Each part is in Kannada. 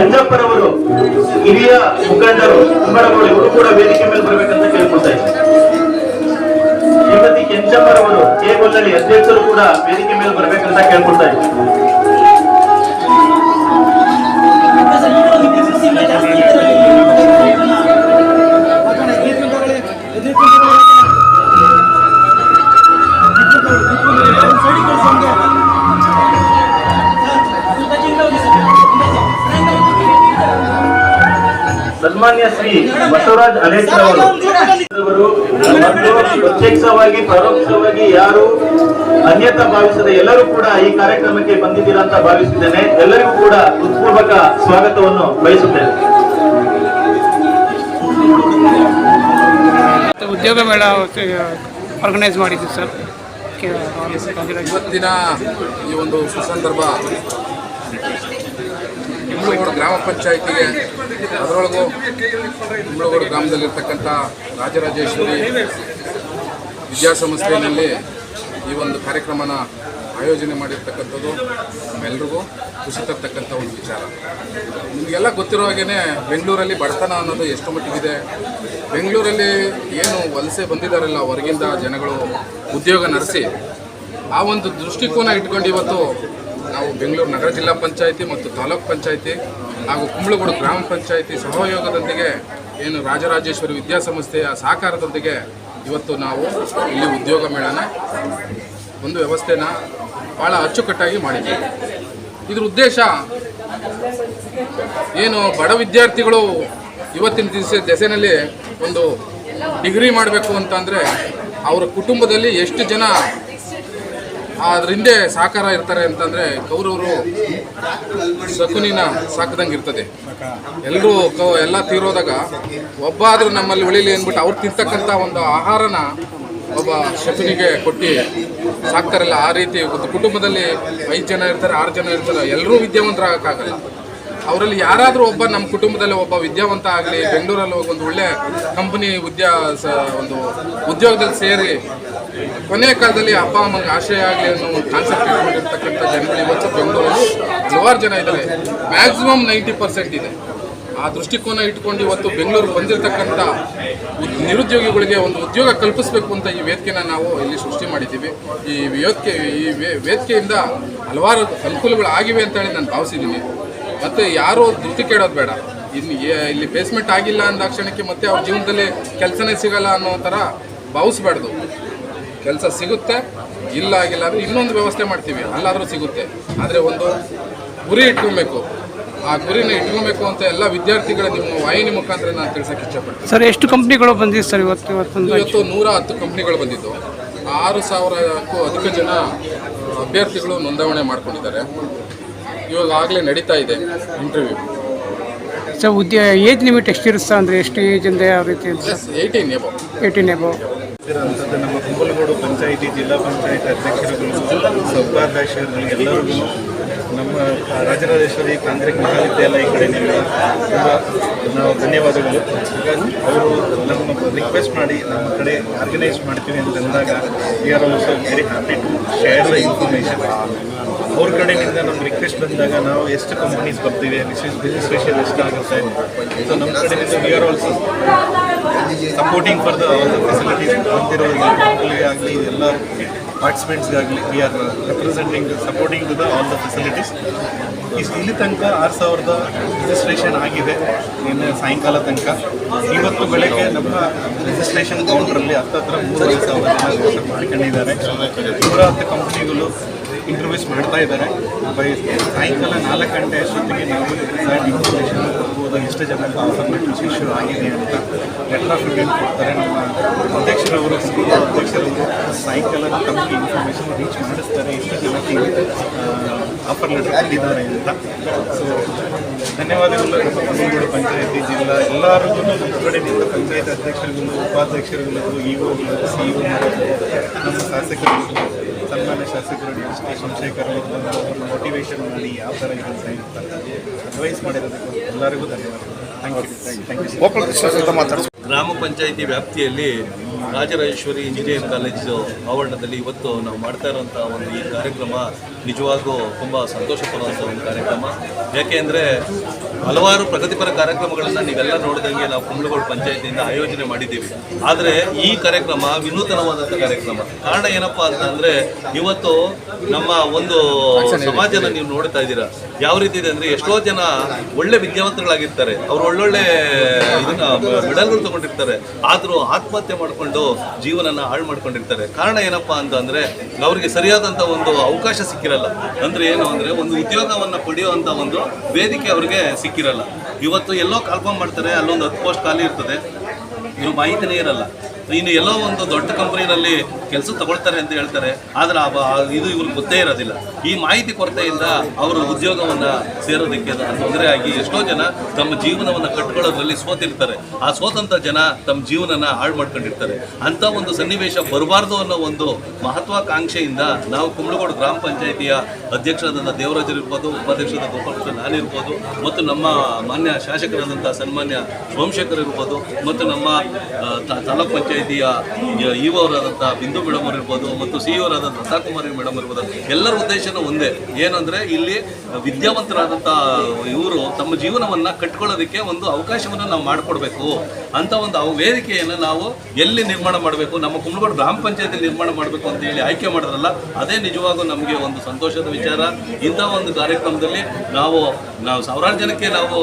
ನಂಜಪ್ಪರವರು ಹಿರಿಯ ಮುಖಂಡರು ಕುಂಬಳಗೌಡ ಇವರು ಕೂಡ ವೇದಿಕೆ ಮೇಲೆ ಬರಬೇಕಂತ ಕೇಳ್ಕೊಳ್ತಾ ಇದ್ದಾರೆ. ಶ್ರೀಮತಿ ಕೆಂಚಮ್ಮರವರು ಕೆ ಅಧ್ಯಕ್ಷರು ಕೂಡ ವೇದಿಕೆ ಮೇಲೆ ಬರಬೇಕಂತ ಕೇಳ್ಕೊಳ್ತಾ ಇದ್ದಾರೆ. ಸನ್ಮಾನ್ಯ ಶ್ರೀ ಬಸವರಾಜ್ ಅನೇಕರವರು. ಅವರು ಅವರು ಮತ್ತು ಪ್ರತ್ಯಕ್ಷವಾಗಿ ಪರೋಕ್ಷವಾಗಿ ಯಾರು ಅನ್ಯತಾ ಭಾವಿಸದ ಎಲ್ಲರೂ ಕೂಡ ಈ ಕಾರ್ಯಕ್ರಮಕ್ಕೆ ಬಂದಿದ್ದೀರಾ ಅಂತ ಭಾವಿಸಿದ್ದೇನೆ ಎಲ್ಲರಿಗೂ ಕೂಡ ಹೃತ್ಪೂರ್ವಕ ಸ್ವಾಗತವನ್ನು ಬಯಸುತ್ತೇನೆ. ಮತ್ತು ಉದ್ಯೋಗ ಮೇಳ ಆರ್ಗನೈಸ್ ಮಾಡಿದ್ದೀವಿ ಸರ್. ಇವತ್ತಿನ ಈ ಒಂದು ಸುಸಂದರ್ಭ ಕುಂಬಳಗೋಡು ಗ್ರಾಮ ಪಂಚಾಯಿತಿಗೆ ಅದರೊಳಗೂ ಕುಂಬಳಗೋಡು ಗ್ರಾಮದಲ್ಲಿರ್ತಕ್ಕಂಥ ರಾಜರಾಜೇಶ್ವರಿ ವಿದ್ಯಾಸಂಸ್ಥೆಯಲ್ಲಿ ಈ ಒಂದು ಕಾರ್ಯಕ್ರಮನ ಆಯೋಜನೆ ಮಾಡಿರ್ತಕ್ಕಂಥದ್ದು ನಮ್ಮೆಲ್ರಿಗೂ ಖುಷಿ ತರ್ತಕ್ಕಂಥ ಒಂದು ವಿಚಾರ. ನಿಮಗೆಲ್ಲ ಗೊತ್ತಿರೋ ಹಾಗೇ ಬೆಂಗಳೂರಲ್ಲಿ ಬಡತನ ಅನ್ನೋದು ಎಷ್ಟು ಮಟ್ಟಿಗಿದೆ? ಬೆಂಗಳೂರಲ್ಲಿ ಏನು ವಲಸೆ ಬಂದಿದ್ದಾರಲ್ಲ ಹೊರಗಿಂದ ಜನಗಳು ಉದ್ಯೋಗ ನಡೆಸಿ, ಆ ಒಂದು ದೃಷ್ಟಿಕೋನ ಇಟ್ಕೊಂಡು ಇವತ್ತು ನಾವು ಬೆಂಗಳೂರು ನಗರ ಜಿಲ್ಲಾ ಪಂಚಾಯಿತಿ ಮತ್ತು ತಾಲೂಕ್ ಪಂಚಾಯಿತಿ ಹಾಗೂ ಕುಂಬಳಗೂಡು ಗ್ರಾಮ ಪಂಚಾಯಿತಿ ಸಹಯೋಗದೊಂದಿಗೆ ಏನು ರಾಜರಾಜೇಶ್ವರಿ ವಿದ್ಯಾಸಂಸ್ಥೆಯ ಸಹಕಾರದೊಂದಿಗೆ ಇವತ್ತು ನಾವು ಇಲ್ಲಿ ಉದ್ಯೋಗ ಮೇಳನ ಒಂದು ವ್ಯವಸ್ಥೆನ ಭಾಳ ಅಚ್ಚುಕಟ್ಟಾಗಿ ಮಾಡಿದ್ದೀವಿ ಇದ್ರ ಉದ್ದೇಶ ಏನು ಬಡ ವಿದ್ಯಾರ್ಥಿಗಳು ಇವತ್ತಿನ ದಿವಸ ದೆಸೆನಲ್ಲಿ ಒಂದು ಡಿಗ್ರಿ ಮಾಡಬೇಕು ಅಂತಂದರೆ ಅವರ ಕುಟುಂಬದಲ್ಲಿ ಎಷ್ಟು ಜನ ಅದ್ರ ಹಿಂದೆ ಸಾಕಾರ ಇರ್ತಾರೆ ಅಂತಂದರೆ ಕೌರವರು ಶಕುನಿನ ಸಾಕದಂಗೆ ಇರ್ತದೆ. ಎಲ್ಲರೂ ಎಲ್ಲ ತೀರೋದಾಗ ಒಬ್ಬ ಆದರೂ ನಮ್ಮಲ್ಲಿ ಉಳಿಲಿ ಅಂದ್ಬಿಟ್ಟು ಅವ್ರು ತಿಂತಕ್ಕಂಥ ಒಂದು ಆಹಾರನ ಒಬ್ಬ ಶಕುನಿಗೆ ಕೊಟ್ಟು ಸಾಕ್ತಾರಲ್ಲ, ಆ ರೀತಿ ಒಂದು ಕುಟುಂಬದಲ್ಲಿ ಐದು ಜನ ಇರ್ತಾರೆ, ಆರು ಜನ ಇರ್ತಾರೆ ಎಲ್ಲರೂ ವಿದ್ಯಾವಂತರಾಗಕ್ಕಾಗಲ್ಲ. ಅವರಲ್ಲಿ ಯಾರಾದರೂ ಒಬ್ಬ ನಮ್ಮ ಕುಟುಂಬದಲ್ಲಿ ಒಬ್ಬ ವಿದ್ಯಾವಂತ ಆಗಲಿ, ಬೆಂಗಳೂರಲ್ಲಿ ಹೋಗಿ ಒಂದು ಒಳ್ಳೆ ಕಂಪನಿ ಉದ್ಯಾ ಒಂದು ಉದ್ಯೋಗದಲ್ಲಿ ಸೇರಿ ಕೊನೆಯ ಕಾಲದಲ್ಲಿ ಅಪ್ಪ, ಅಮ್ಮಂಗೆ ಆಶ್ರಯ ಆಗಲಿ ಅನ್ನೋ ಒಂದು ಕಾನ್ಸೆಪ್ಟ್ ಇಟ್ಕೊಂಡಿರ್ತಕ್ಕಂಥ ಜನಗಳು ಇವತ್ತು ಬೆಂಗಳೂರಲ್ಲಿ ಹಲವಾರು ಜನ ಇದ್ದಾರೆ ಮ್ಯಾಕ್ಸಿಮಮ್ ನೈಂಟಿ ಪರ್ಸೆಂಟ್ ಇದೆ. ಆ ದೃಷ್ಟಿಕೋನ ಇಟ್ಕೊಂಡು ಇವತ್ತು ಬೆಂಗಳೂರಿಗೆ ಬಂದಿರತಕ್ಕಂಥ ನಿರುದ್ಯೋಗಿಗಳಿಗೆ ಒಂದು ಉದ್ಯೋಗ ಕಲ್ಪಿಸಬೇಕು ಅಂತ ಈ ವೇದಿಕೆನ ನಾವು ಇಲ್ಲಿ ಸೃಷ್ಟಿ ಮಾಡಿದ್ದೀವಿ. ಈ ವೇದಿಕೆ, ಈ ವೇದಿಕೆಯಿಂದ ಹಲವಾರು ಅನುಕೂಲಗಳು ಆಗಿವೆ ಅಂತ ಹೇಳಿ ನಾನು ಭಾವಿಸಿದ್ದೀನಿ. ಮತ್ತು ಯಾರು ಧೃತಿ ಕೇಳೋದು ಬೇಡ. ಇನ್ನು ಇಲ್ಲಿ ಬೇಸ್ಮೆಂಟ್ ಆಗಿಲ್ಲ ಅಂದ ಕ್ಷಣಕ್ಕೆ ಮತ್ತೆ ಅವ್ರ ಜೀವನದಲ್ಲಿ ಕೆಲಸನೇ ಸಿಗಲ್ಲ ಅನ್ನೋ ಥರ ಭಾವಿಸ್ಬಾರ್ದು. ಕೆಲಸ ಸಿಗುತ್ತೆ ಇಲ್ಲ ಆಗಿಲ್ಲ ಅಂದ್ರೆ ಇನ್ನೊಂದು ವ್ಯವಸ್ಥೆ ಮಾಡ್ತೀವಿ ಅಲ್ಲಾದರೂ ಸಿಗುತ್ತೆ. ಆದರೆ ಒಂದು ಗುರಿ ಇಟ್ಕೊಬೇಕು. ಆ ಗುರಿನ ಇಟ್ಕೊಬೇಕು ಅಂತ ಎಲ್ಲ ವಿದ್ಯಾರ್ಥಿಗಳ ನಿಮ್ಮ ವಾಹಿನಿ ಮುಖಾಂತರ ನಾನು ತಿಳ್ಸಕ್ಕೆ ಇಷ್ಟಪಡ್ತೀನಿ. ಸರ್ ಎಷ್ಟು ಕಂಪ್ನಿಗಳು ಬಂದಿದೆ ಸರ್ ಇವತ್ತು ಇವತ್ತು ಇವತ್ತು ನೂರ ಹತ್ತು ಕಂಪ್ನಿಗಳು ಬಂದಿದ್ದು. ಆರು ಸಾವಿರಕ್ಕೂ ಅಧಿಕ ಜನ ಅಭ್ಯರ್ಥಿಗಳು ನೋಂದಾವಣೆ ಮಾಡ್ಕೊಂಡಿದ್ದಾರೆ. ಇವಾಗ ಆಗಲೇ ನಡೀತಾ ಇದೆ ಇಂಟರ್ವ್ಯೂ ಸರ್ ಉದ್ಯ ಏಜ್ ಲಿಮಿಟ್ ಎಷ್ಟಿರುತ್ತೆ ಅಂದರೆ ಎಷ್ಟು ಏಜಿಂದ ಯಾವ ರೀತಿ ಅಂತ? ಏಯ್ಟೀನ್ ಎಬೋ ಏಯ್ಟೀನ್ ಎಬೋ ನಮ್ಮ ಕುಂಬಲಗೋಡು ಪಂಚಾಯಿತಿ ಜಿಲ್ಲಾ ಪಂಚಾಯತ್ ಅಧ್ಯಕ್ಷರುಗಳು ಸೌಭಾಗ್ಯಾಶ್ವರಿಗಳು ಎಲ್ಲರಿಗೂ ನಮ್ಮ ರಾಜರಾಜೇಶ್ವರಿ ತಾಂತ್ರಿಕ ಮಹಾವಿದ್ಯಾಲಯ ಕಡೆಯಿಂದ ತುಂಬ ನಾವು ಧನ್ಯವಾದಗಳು. ಹಾಗಾಗಿ ಅವರು ನಮ್ಮ ರಿಕ್ವೆಸ್ಟ್ ಮಾಡಿ ನಮ್ಮ ಕಡೆ ಆರ್ಗನೈಸ್ ಮಾಡ್ತೀವಿ ಅಂತ ಅಂದಾಗ we are also very happy to share the information ಅವ್ರ ಕಡೆಯಿಂದ ನಮ್ಮ ರಿಕ್ವೆಸ್ಟ್ ಬಂದಾಗ ನಾವು ಎಷ್ಟು ಕಂಪನೀಸ್ ಬರ್ತೀವಿ ರಿಜಿಸ್ಟ್ರೇಷನ್ ಎಷ್ಟಾಗುತ್ತೆ ಸೊ ನಮ್ಮ ಕಡೆಯಿಂದ we are also supporting for the facilities ಬಂದಿರೋ ಆಗಲಿ, ಎಲ್ಲ ಪಾರ್ಟಿಸಿಪೆಂಟ್ಸ್ಗಾಗಲಿ we are representing supporting to the all the facilities ಇಲ್ಲಿ ತನಕ ಆರು ಸಾವಿರದ ರಿಜಿಸ್ಟ್ರೇಷನ್ ಆಗಿದೆ, ಇನ್ನು ಸಾಯಂಕಾಲ ತನಕ. ಇವತ್ತು ಬೆಳಗ್ಗೆ ನಮ್ಮ ರಿಜಿಸ್ಟ್ರೇಷನ್ ಕೌಂಟ್ರಲ್ಲಿ ಹತ್ತತ್ರ ಮೂರುವರೆ ಸಾವಿರ ಜನ ಮಾಡ್ಕೊಂಡಿದ್ದಾರೆ. ನೂರ ಹತ್ತು ಕಂಪ್ನಿಗಳು ಇಂಟರ್ವ್ಯೂಸ್ ಮಾಡ್ತಾ ಇದ್ದಾರೆ. ಸಾಯಂಕಾಲ ನಾಲ್ಕು ಗಂಟೆ ಅಷ್ಟೊತ್ತಿಗೆ ನಾವು ರಿಸಲ್ಟ್ ಇನ್ಫಾರ್ಮೇಷನ್ ಕೊಡ್ಬೋದು ಎಷ್ಟು ಆಫರ್ ಮೆಟ್ರಿಕ್ಸ್ ಇಶ್ಯೂ ಆಗಿದೆ ಅಂತ ಲೆಟರ್ ಆಫ್ ಇಂಟೆಂಟ್ ಕೊಡ್ತಾರೆ. ನಮ್ಮ ಅಧ್ಯಕ್ಷರವರು ಸ್ಕೂಲ್ ಅಧ್ಯಕ್ಷರವರು ಸಾಯಂಕಾಲ ತಮಗೆ ಇನ್ಫಾರ್ಮೇಷನ್ ರೀಚ್ ಮಾಡಿಸ್ತಾರೆ. ಎಷ್ಟು ಜನಕ್ಕೆ ಆಫರ್ ಲೆಟರ್ ಕೊಟ್ಟಿದ್ದಾರೆ ಅಂತ. ಸೊ ಧನ್ಯವಾದಗಳು. ಕುಂದಗೋಡು ಪಂಚಾಯತಿ ಜಿಲ್ಲಾ ಎಲ್ಲರಿಗೂ ನಮ್ಮ ಕಡೆಯಿಂದ ಪಂಚಾಯತ್ ಅಧ್ಯಕ್ಷರುಗಳು ಉಪಾಧ್ಯಕ್ಷರುಗಳಿಗೂ ಇಒಗಳು, ಸಿಇಒ, ನಮ್ಮ ಶಾಸಕರು ಸನ್ಮಾನ್ಯ ಶಾಸಕರು ಡಿ ಸೋಮಶೇಖರ್ ಅವರು ಮೋಟಿವೇಶನ್ ಮಾಡಿ ಯಾವ ಥರ ಅಡ್ವೈಸ್ ಮಾಡಿರೋದಕ್ಕೆ ಎಲ್ಲರಿಗೂ ಧನ್ಯವಾದಗಳು. ಥ್ಯಾಂಕ್ ಯು ಗ್ರಾಮ ಪಂಚಾಯಿತಿ ವ್ಯಾಪ್ತಿಯಲ್ಲಿ ರಾಜರಾಜೇಶ್ವರಿ ಇಂಜಿನಿಯರಿಂಗ್ ಕಾಲೇಜು ಆವರಣದಲ್ಲಿ ಇವತ್ತು ನಾವು ಮಾಡ್ತಾ ಇರುವಂಥ ಒಂದು ಈ ಕಾರ್ಯಕ್ರಮ ನಿಜವಾಗೂ ತುಂಬ ಸಂತೋಷ ಪಡುವಂಥ ಒಂದು ಕಾರ್ಯಕ್ರಮ. ಯಾಕೆ ಅಂದರೆ ಹಲವಾರು ಪ್ರಗತಿಪರ ಕಾರ್ಯಕ್ರಮಗಳನ್ನು ನೀವೆಲ್ಲ ನೋಡಿದಂಗೆ ನಾವು ಕುಂಬಳಗೋಡು ಪಂಚಾಯತಿಯಿಂದ ಆಯೋಜನೆ ಮಾಡಿದ್ದೀವಿ. ಆದರೆ ಈ ಕಾರ್ಯಕ್ರಮ ವಿನೂತನವಾದಂಥ ಕಾರ್ಯಕ್ರಮ. ಕಾರಣ ಏನಪ್ಪ ಅಂತಂದ್ರೆ ಇವತ್ತು ನಮ್ಮ ಒಂದು ಸಮಾಜನ ನೀವು ನೋಡ್ತಾ ಇದ್ದೀರಾ. ಯಾವ ರೀತಿ ಇದೆ ಅಂದರೆ ಎಷ್ಟೋ ಜನ ಒಳ್ಳೆ ವಿದ್ಯಾವಂತಗಳಾಗಿರ್ತಾರೆ ಅವ್ರು ಒಳ್ಳೊಳ್ಳೆ ಇದನ್ನ ಮೆಡಲ್ಗಳು ತಗೊಂಡಿರ್ತಾರೆ. ಆದ್ರೂ ಆತ್ಮಹತ್ಯೆ ಮಾಡ್ಕೊಂಡು ಜೀವನನ ಹಾಳು ಮಾಡ್ಕೊಂಡಿರ್ತಾರೆ. ಕಾರಣ ಏನಪ್ಪ ಅಂತಂದ್ರೆ ಅವರಿಗೆ ಸರಿಯಾದಂತ ಒಂದು ಅವಕಾಶ ಸಿಕ್ಕಿರಲ್ಲ. ಅಂದ್ರೆ ಏನು ಅಂದ್ರೆ ಒಂದು ಉದ್ಯೋಗವನ್ನ ಪಡೆಯುವಂತ ಒಂದು ವೇದಿಕೆ ಅವರಿಗೆ ಸಿಕ್ಕಿರಲ್ಲ. ಇವತ್ತು ಎಲ್ಲೋ ಕಾಲ್ಫಾರ್ಮ್ ಮಾಡ್ತಾರೆ ಅಲ್ಲೊಂದು ಹತ್ತು ಪೋಸ್ಟ್ ಖಾಲಿ ಇರ್ತದೆ. ಇವ್ರು ಮಾಹಿತಿನೇ ಇರಲ್ಲ. ಇನ್ನು ಎಲ್ಲೋ ಒಂದು ದೊಡ್ಡ ಕಂಪ್ನಿನಲ್ಲಿ ಕೆಲಸ ತಗೊಳ್ತಾರೆ ಅಂತ ಹೇಳ್ತಾರೆ, ಆದ್ರೆ ಇದು ಇವ್ರಿಗೆ ಗೊತ್ತೇ ಇರೋದಿಲ್ಲ. ಈ ಮಾಹಿತಿ ಕೊರತೆಯಿಂದ ಅವರು ಉದ್ಯೋಗವನ್ನ ಸೇರೋದಕ್ಕೆ ತೊಂದರೆ ಆಗಿ ಎಷ್ಟೋ ಜನ ತಮ್ಮ ಜೀವನವನ್ನ ಕಟ್ಕೊಳ್ಳೋದ್ರಲ್ಲಿ ಸೋತಿರ್ತಾರೆ. ಆ ಸೋತಂತ ಜನ ತಮ್ಮ ಜೀವನನ ಹಾಳು ಮಾಡ್ಕೊಂಡಿರ್ತಾರೆ. ಅಂತ ಒಂದು ಸನ್ನಿವೇಶ ಬರಬಾರ್ದು ಅನ್ನೋ ಒಂದು ಮಹತ್ವಾಕಾಂಕ್ಷೆಯಿಂದ ನಾವು ಕುಂಬಳಗೋಡು ಗ್ರಾಮ ಪಂಚಾಯಿತಿಯ ಅಧ್ಯಕ್ಷರಾದಂಥ ದೇವರಾಜರು ಇರ್ಬೋದು, ಉಪಾಧ್ಯಕ್ಷರಾದ ಗೋಪಾಲಕೃಷ್ಣ ನಾನಿರ್ಬೋದು ಮತ್ತು ನಮ್ಮ ಮಾನ್ಯ ಶಾಸಕರಾದಂಥ ಸನ್ಮಾನ್ಯ ಸೋಮಶೇಖರ್ ಇರ್ಬೋದು, ಮತ್ತು ನಮ್ಮ ತಾಲೂಕು ತಾ- ಪಂಚಾಯಿತಿಯ ಇವರಾದಂಥ ಬಿಂದು ಮೇಡಮ್ ಇರ್ಬೋದು ಮತ್ತು ಸಿ ಇವರಾದಂಥ ಲತಾಕುಮಾರಿ ಮೇಡಮ್ ಇರ್ಬೋದು ಎಲ್ಲರ ಉದ್ದೇಶನೂ ಒಂದೇ. ಏನಂದ್ರೆ ಇಲ್ಲಿ ವಿದ್ಯಾವಂತರಾದಂಥ ಇವರು ತಮ್ಮ ಜೀವನವನ್ನ ಕಟ್ಕೊಳ್ಳೋದಕ್ಕೆ ಒಂದು ಅವಕಾಶವನ್ನು ನಾವು ಮಾಡಿಕೊಡ್ಬೇಕು. ಅಂತ ಒಂದು ವೇದಿಕೆಯನ್ನು ನಾವು ಎಲ್ಲಿ ನಿರ್ಮಾಣ ಮಾಡಬೇಕು, ನಮ್ಮ ಕುಂಬಳಗೋಡು ಗ್ರಾಮ ಪಂಚಾಯತಿ ನಿರ್ಮಾಣ ಮಾಡಬೇಕು ಅಂತ ಹೇಳಿ ಆಯ್ಕೆ ಮಾಡಿದ್ರಲ್ಲ, ಅದೇ ನಿಜವಾಗೂ ನಮಗೆ ಒಂದು ಸಂತೋಷದ ವಿಚಾರ. ಇಂಥ ಒಂದು ಕಾರ್ಯಕ್ರಮದಲ್ಲಿ ನಾವು ನಾವು ಸಾವಿರಾರು ಜನಕ್ಕೆ ನಾವು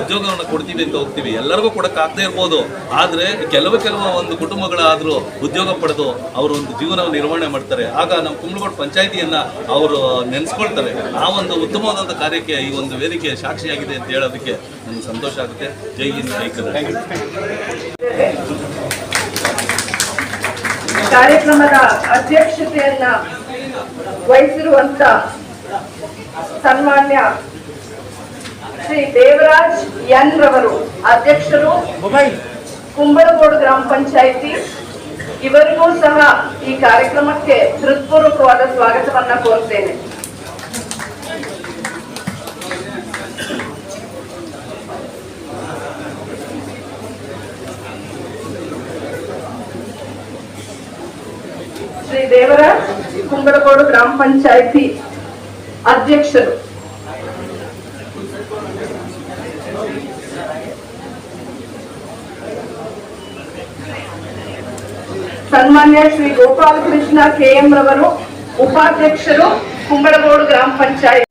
ಉದ್ಯೋಗವನ್ನು ಕೊಡ್ತೀವಿ ಅಂತ ಹೋಗ್ತೀವಿ. ಎಲ್ಲರಿಗೂ ಕೊಡೋಕ್ಕಾಗದೇ ಇರ್ಬೋದು. ಆದರೆ ಕೆಲವು ಕೆಲವು ಒಂದು ಕುಟುಂಬಗಳಾದರೂ ಉದ್ಯೋಗ ಪಡೆದು ಅವರು ಒಂದು ಜೀವನ ನಿರ್ವಹಣೆ ಮಾಡ್ತಾರೆ ಆಗ ನಮ್ಮ ಕುಂಬಳಗೋಡು ಪಂಚಾಯಿತಿಯನ್ನು ಅವರು ನೆನೆಸ್ಕೊಳ್ತಾರೆ. ಆ ಒಂದು ಉತ್ತಮವಾದಂಥ ಕಾರ್ಯಕ್ಕೆ ಈ ಒಂದು ವೇದಿಕೆ ಸಾಕ್ಷಿಯಾಗಿದೆ ಅಂತ ಹೇಳೋದಕ್ಕೆ ನನಗೆ ಸಂತೋಷ ಆಗುತ್ತೆ. ಜೈ ಹಿಂದ್ ಜೈ ಕಾರ್ಯಕ್ರಮದ ಅಧ್ಯಕ್ಷತೆಯನ್ನ ವಹಿಸಿರುವಂತ ಸನ್ಮಾನ್ಯ ಶ್ರೀ ದೇವರಾಜ್ ಎನ್ ರವರು ಅಧ್ಯಕ್ಷರು ಕುಂಬಳಗೋಡು ಗ್ರಾಮ ಪಂಚಾಯಿತಿ, ಇವರಿಗೂ ಸಹ ಈ ಕಾರ್ಯಕ್ರಮಕ್ಕೆ ಹೃತ್ಪೂರ್ವಕವಾದ ಸ್ವಾಗತವನ್ನ ಕೋರ್ತೇನೆ. ಶ್ರೀ ದೇವರಾಜ್ ಕುಂಬಳಗೋಡು ಗ್ರಾಮ ಪಂಚಾಯಿತಿ ಅಧ್ಯಕ್ಷರು ಸನ್ಮಾನ್ಯ ಶ್ರೀ ಗೋಪಾಲಕೃಷ್ಣ ಕೆಎಂ ರವರು ಉಪಾಧ್ಯಕ್ಷರು ಕುಂಬಳಗೋಡು ಗ್ರಾಮ ಪಂಚಾಯತ್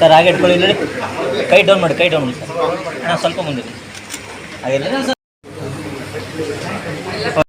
ಸರ್, ಹಾಗೆ ಇಟ್ಕೊಳ್ಳಿ ನೋಡಿ ಕೈ ಡೌನ್ ಮಾಡಿ, ಕೈ ಡೌನ್ ಮಾಡಿ ಸರ್. ಹಾಂ ಸ್ವಲ್ಪ ಮುಂದೆ. ಹಾಗೆ